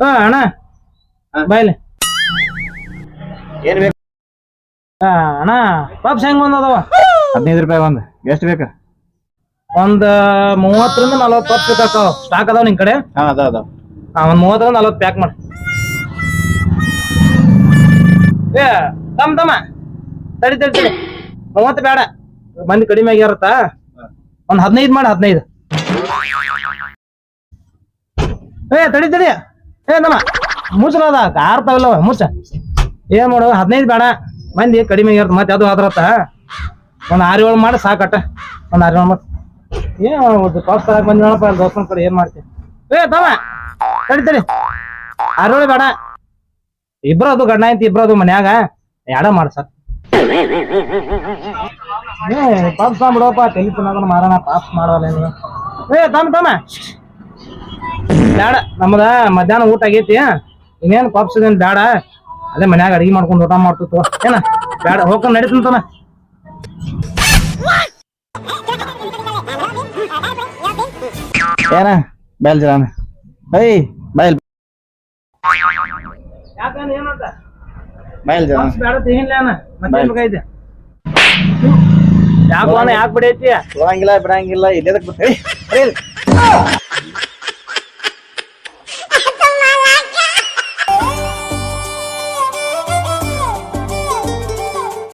ಹಾ ಅಣ್ಣ. ಬಾಯ್ಲೆ ಏನು ಬೇಕು? ಹಾ ಅಣ್ಣ ಪಪ್ಸ್ ಹೆಂಗ್ ಬಂದದವ? ಹದಿನೈದು ರೂಪಾಯಿ ಒಂದು. ಎಷ್ಟು ಬೇಕು? ಒಂದ್ ಮೂವತ್ತರಿಂದ ನಲವತ್ತು ಪಪ್ಸ್ ಬೇಕಾಕವ ಸ್ಟಾಕ್ ಅದಾವ ನಿನ್ ಕಡೆ? ಹಾ ಅದ ಅದ ಹಾ ಒಂದ್ ಮೂವತ್ತರಿಂದ ನಲವತ್ತು ಪ್ಯಾಕ್ ಮಾಡಿ. ಏ ತಮ್ಮ ತಮ್ಮ. ತಡಿ ತಡಿ ತಡಿ. ಮೂವತ್ತು ಬೇಡ. ಮಂದಿ ಕಡಿಮೆ ಆಗ್ಯಾರತ್ತ ಒಂದ್ ಹದಿನೈದು ಮಾಡಿ ಹದಿನೈದು. ಏ ತಡಿ ತಡಿ. ಏ ತಮ್ಮ ಮುಚ್ಚರದ ಕಾರ್ತಾವಿಲ್ಲವ ಮುಚ್ಚ. ಏನ್ ಮಾಡು, ಹದಿನೈದು ಬೇಡ. ಮಂದಿ ಕಡಿಮೆ ಆಗ್ಯಾರತ್ತ ಮತ್ತೆ ಅದು ಅದ್ರತ್ತ ಒಂದ್ ಆರು ಏಳು ಮಾಡಿ, ಸಾಕಟ್ಟ. ಒಂದ್ ಆರು ಏಳು ಮತ್ತೆ ಏನ್ ಮಾಡ್ಬೋದು ಪಾಸ್ ತರಕ್ ಅಲ್ಲಿ ದೋಸ್ತನ ಕಡೆ ಏನ್ ಮಾಡ್ತಿ? ಏ, ತಮ್ಮ ತಡಿ ತಡಿ. ಆರು ಏಳು ಬೇಡ. ಇಬ್ರದು ಗಂಡ ಐತಿ ಇಬ್ರದು ಮನ್ಯಾಗ. ಎಡ ಮಾಡ ಸರ್. ಏ, ಪಾಪ್ಸ್ ಬಿಡೋಪ್ಪ ತೆಲಿ ತಿನ್ನೋದನ್ನ ಮಾರೋಣ, ಪಾಪ್ಸ್ ಮಾಡೋಲ್ಲ ಏ, ತಮ್ಮ ತಮ್ಮ. ಬೇಡ ನಮ್ಮದ ಮಧ್ಯಾಹ್ನ ಊಟ ಆಗೈತಿ. ಇನ್ನೇನ್ ಪಾಪ್ಸ್ ಇದೇನು ಬೇಡ. ಅಲ್ಲೇ ಮನ್ಯಾಗ ಅಡಿಗೆ ಮಾಡ್ಕೊಂಡು ಊಟ ಮಾಡ್ತಿತ್ತು ಏನ? ಬೇಡ ಹೋಗ್ಕೊಂಡು ನಡೀತಂತನ ಏನ? ಬಯಲ್ ಜನ ಏಯ್ ಬೈಲ್. ಬೈಲ್ ಜನ ಯಾಕೆ ಬಿಡೈತಿ? ಹೋಗಂಗಿಲ್ಲ ಬಿಡಂಗಿಲ್ಲ ಇಲ್ಲದಕ್ಕೆ ಬಿಟ್ಟು